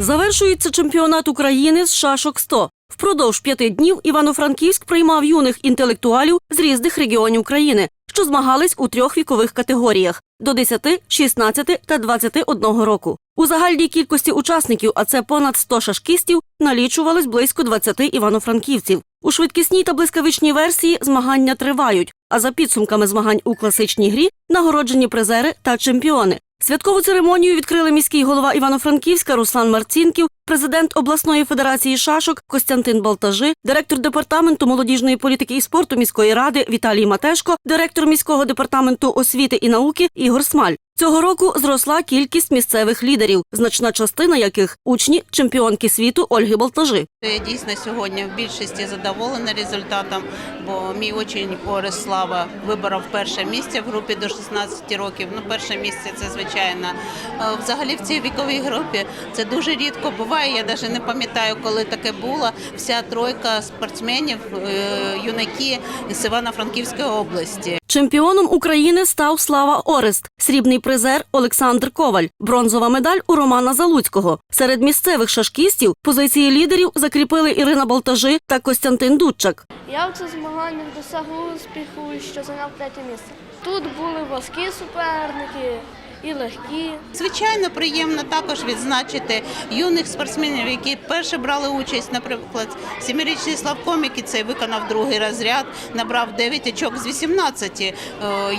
Завершується чемпіонат України з шашок 100. Впродовж п'яти днів Івано-Франківськ приймав юних інтелектуалів з різних регіонів країни, що змагались у трьох вікових категоріях до 10, 16 та 21 року. У загальній кількості учасників, а це понад 100 шашкістів, налічувалось близько 20 івано-франківців. У швидкісній та блискавичній версії змагання тривають, а за підсумками змагань у класичній грі нагороджені призери та чемпіони. Святкову церемонію відкрили міський голова Івано-Франківська Руслан Марцінків, президент обласної федерації шашок Костянтин Балтажи, директор департаменту молодіжної політики і спорту міської ради Віталій Матешко, директор міського департаменту освіти і науки Ігор Смаль. Цього року зросла кількість місцевих лідерів, значна частина яких учні чемпіонки світу Ольги Балтажи. Я дійсно сьогодні в більшості задоволена результатом, бо мій учень Орес Слава виборов перше місце в групі до 16 років. Ну, перше місце це звичайно. Е, Взагалі в цій віковій групі це дуже рідко буває. Я навіть не пам'ятаю, коли таке було. Вся тройка спортсменів, е, юнаки з Івано-Франківської області. Чемпіоном України став Слава Орест, срібний призер Олександр Коваль, бронзова медаль у Романа Залуцького. Серед місцевих шашкістів позиції лідерів закріпили Ірина Балтажи та Костянтин Дудчак. Я в цих змаганнях досяг успіху, що зайняв третє місце. Тут були важкі суперники і легкі. Звичайно, приємно також відзначити юних спортсменів, які перше брали участь, наприклад, сімирічний Славком, який цей виконав другий розряд, набрав 9 очок з 18, е,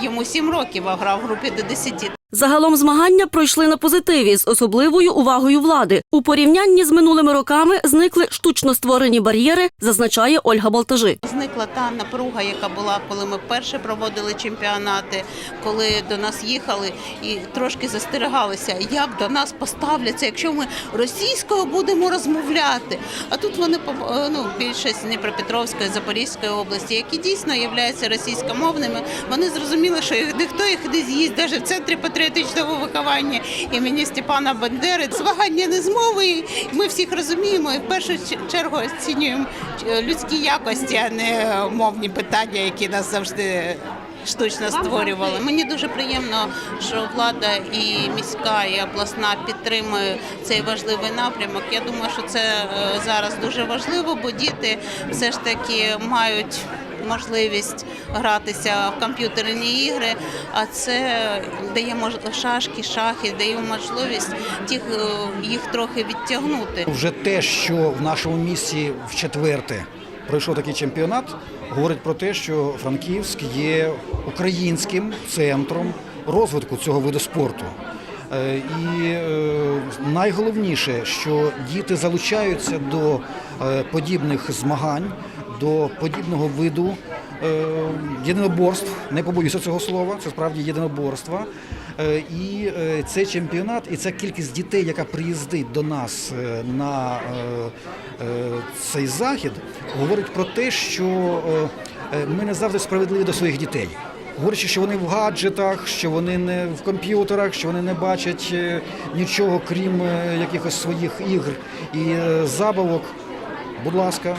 йому 7 років, а грав в групі до 10. Загалом змагання пройшли на позитиві з особливою увагою влади. У порівнянні з минулими роками зникли штучно створені бар'єри, зазначає Ольга Балтажи. Зникла та напруга, яка була, коли ми перше проводили чемпіонати, коли до нас їхали і трошки застерігалися, як до нас поставляться, якщо ми російською будемо розмовляти. А тут вони е, ну, більшість Дніпропетровської, Запорізької області, які дійсно являються російськомовними. Вони зрозуміли, що їх- ніхто їх не з'їсть, навіть в центрі патріотичного виховання імені Степана Бандери. Змагання не змови. Ми всіх розуміємо і в першу чергу оцінюємо е, людські якості, а не мовні питання, які нас завжди. Штучно створювали. Мені дуже приємно, що влада і міська, і обласна підтримує цей важливий напрямок. Я думаю, що це е, зараз дуже важливо, бо діти все ж таки мають можливість гратися в комп'ютерні ігри, а це дає мож... шашки, шахи, дає можливість тих, е, їх трохи відтягнути. Вже те, що в нашому місті в четверте пройшов такий чемпіонат, говорить про те, що Франківськ є українським центром розвитку цього виду спорту. Е, І е, найголовніше, що діти залучаються до е, подібних змагань, до подібного виду єдиноборств. Не побоюся цього слова, це справді єдиноборства. Е, І е, цей чемпіонат, і ця кількість дітей, яка приїздить до нас е, на цей захід, говорить про те, що ми не завжди справедливі до своїх дітей. Говорячи, що вони в гаджетах, що вони не в комп'ютерах, що вони не бачать нічого, крім якихось своїх ігр і забавок. Будь ласка,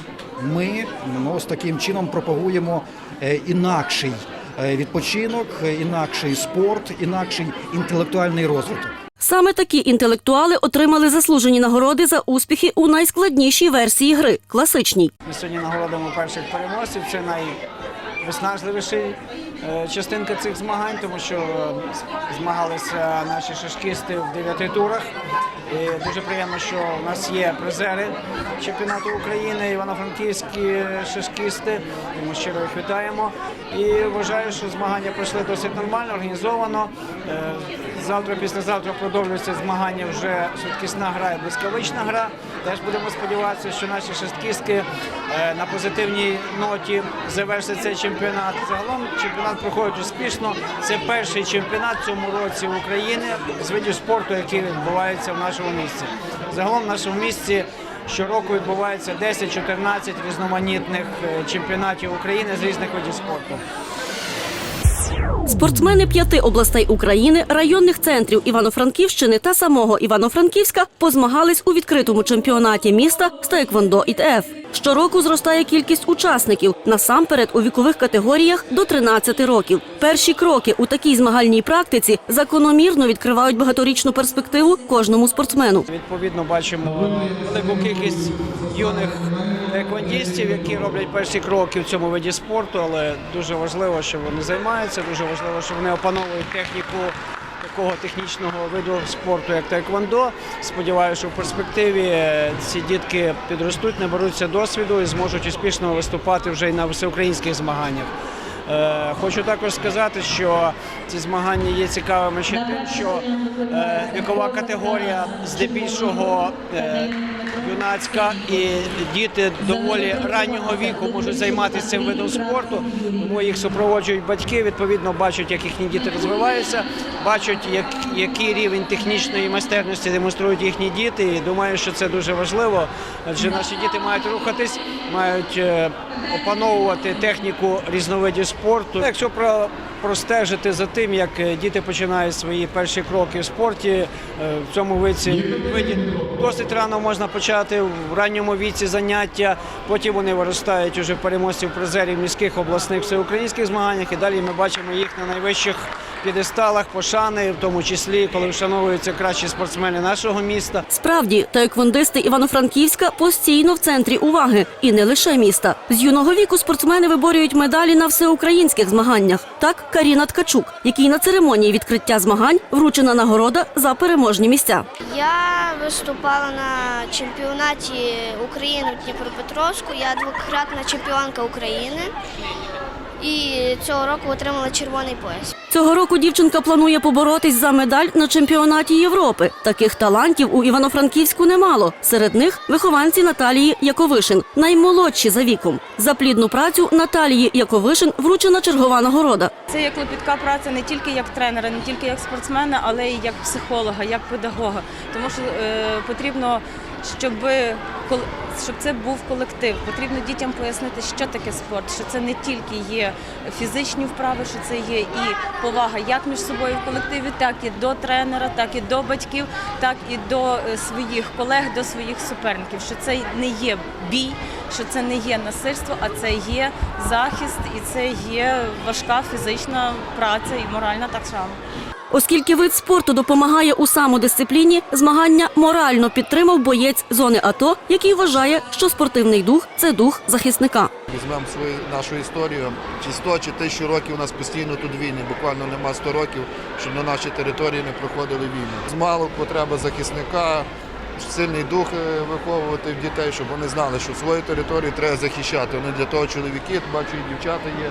ми ну, ось таким чином пропагуємо інакший відпочинок, е, інакший спорт, інакший інтелектуальний розвиток. Саме такі інтелектуали отримали заслужені нагороди за успіхи у найскладнішій версії гри класичній. Ми сьогодні нагородимо перших переможців. Це найвиснажливіший частинка цих змагань, тому що е, змагалися наші шашкісти в дев'яти турах. І дуже приємно, що в нас є призери чемпіонату України, івано-франківські шашкісти. Ми щиро їх вітаємо. І вважаю, що змагання пройшли досить нормально, організовано. Завтра, післязавтра продовжуються змагання вже швидкісна гра і блискавична гра. Теж будемо сподіватися, що наші шесткістки е, на позитивній ноті завершать цей чемпіонат. Загалом чемпіонат проходить успішно. Це перший чемпіонат в цьому році України з видів спорту, який відбувається в нашому місті. Загалом в нашому місті щороку відбувається 10-14 різноманітних е, чемпіонатів України з різних видів спорту. Спортсмени п'яти областей України, районних центрів Івано-Франківщини та самого Івано-Франківська позмагались у відкритому чемпіонаті міста з Таеквондо ІТФ. Щороку зростає кількість учасників, насамперед у вікових категоріях до 13 років. Перші кроки у такій змагальній практиці закономірно відкривають багаторічну перспективу кожному спортсмену. Відповідно, бачимо велику кількість юних еквандістів, які роблять перші кроки в цьому виді спорту, але дуже важливо, що вони займаються, дуже важливо, що вони опановують техніку такого технічного виду спорту, як таеквондо. Сподіваюся, що в перспективі е, ці дітки підростуть, наберуться досвіду і зможуть успішно виступати вже й на всеукраїнських змаганнях. Е, Хочу також сказати, що ці змагання є цікавими ще тим, що е, вікова категорія здебільшого юнацька і діти доволі раннього віку можуть займатися цим видом спорту, тому їх супроводжують батьки, відповідно бачать, як їхні діти розвиваються, бачать, як, який рівень технічної майстерності демонструють їхні діти. І думаю, що це дуже важливо, адже наші діти мають рухатись, мають е, опановувати техніку різновидів спорту. Якщо про простежити за тим, як е, діти починають свої перші кроки в спорті, е, в цьому виді досить рано можна почати в ранньому віці заняття. Потім вони виростають уже переможців призерів міських обласних всеукраїнських змаганнях. І далі ми бачимо їх на найвищих п'єдесталах пошани, в тому числі коли вшановуються кращі спортсмени нашого міста. Справді, таеквондисти Івано-Франківська постійно в центрі уваги і не лише міста. З юного віку спортсмени виборюють медалі на всеукраїнських змаганнях. Так, Каріна Ткачук, якій на церемонії відкриття змагань вручена нагорода за переможні місця. Я виступала на чемпіонаті України в Дніпропетровську. Я двократна чемпіонка України і цього року отримала червоний пояс. Цього року дівчинка планує поборотись за медаль на чемпіонаті Європи. Таких талантів у Івано-Франківську немало. Серед них вихованці Наталії Яковишин, наймолодші за віком. За плідну працю Наталії Яковишин вручена чергова нагорода. Це є клопітка праця не тільки як тренера, не тільки як спортсмена, але й як психолога, як педагога. Тому що е, потрібно, щоб, щоб це був колектив. Потрібно дітям пояснити, що таке спорт, що це не тільки є фізичні вправи, що це є і повага як між собою в колективі, так і до тренера, так і до батьків, так і до е, своїх колег, до своїх суперників. Що це не є бій, що це не є насильство, а це є захист і це є важка фізична праця і моральна так само. Оскільки вид спорту допомагає у самодисципліні, змагання морально підтримав боєць зони АТО, який вважає, що спортивний дух це дух захисника. Візьмемо свою нашу історію. Чи 100, чи тисячу років у нас постійно тут війни. Буквально нема 100 років, щоб на нашій території не проходили війни. Змалу потреба захисника, сильний дух е, виховувати в дітей, щоб вони знали, що свою територію треба захищати. Вони для того чоловіки, бачу, і дівчата є,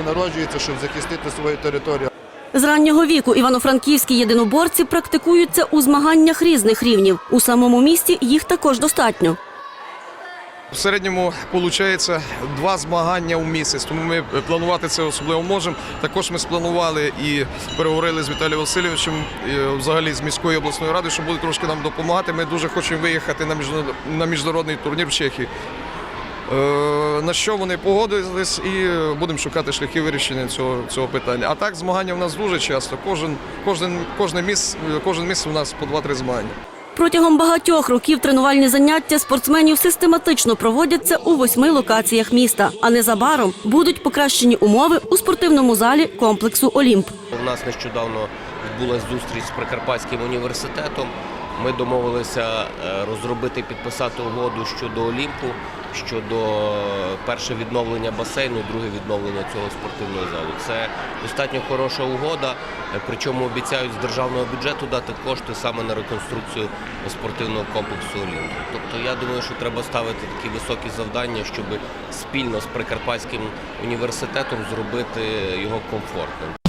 і народжуються, щоб захистити свою територію. З раннього віку івано-франківські єдиноборці практикуються у змаганнях різних рівнів. У самому місті їх також достатньо. В середньому виходить два змагання у місяць, тому ми планувати це особливо можемо. Також ми спланували і переговорили з Віталієм Васильовичем, і взагалі з міською обласною радою, що буде трошки нам допомагати. Ми дуже хочемо виїхати на міжнародний турнір в Чехії. Е, На що вони погодились і будемо шукати шляхи вирішення цього, цього питання. А так змагання в нас дуже часто. Кожен, кожен, кожне місце, кожен місяць у нас по 2-3 змагання. Протягом багатьох років тренувальні заняття спортсменів систематично проводяться у восьми локаціях міста. А незабаром будуть покращені умови у спортивному залі комплексу Олімп. У нас нещодавно відбулася зустріч з Прикарпатським університетом. Ми домовилися е, розробити, підписати угоду щодо Олімпу, щодо е, перше відновлення басейну, друге відновлення цього спортивного залу. Це достатньо хороша угода, е, причому обіцяють з державного бюджету дати кошти саме на реконструкцію спортивного комплексу Олімп. Тобто я думаю, що треба ставити такі високі завдання, щоб спільно з Прикарпатським університетом зробити його комфортним.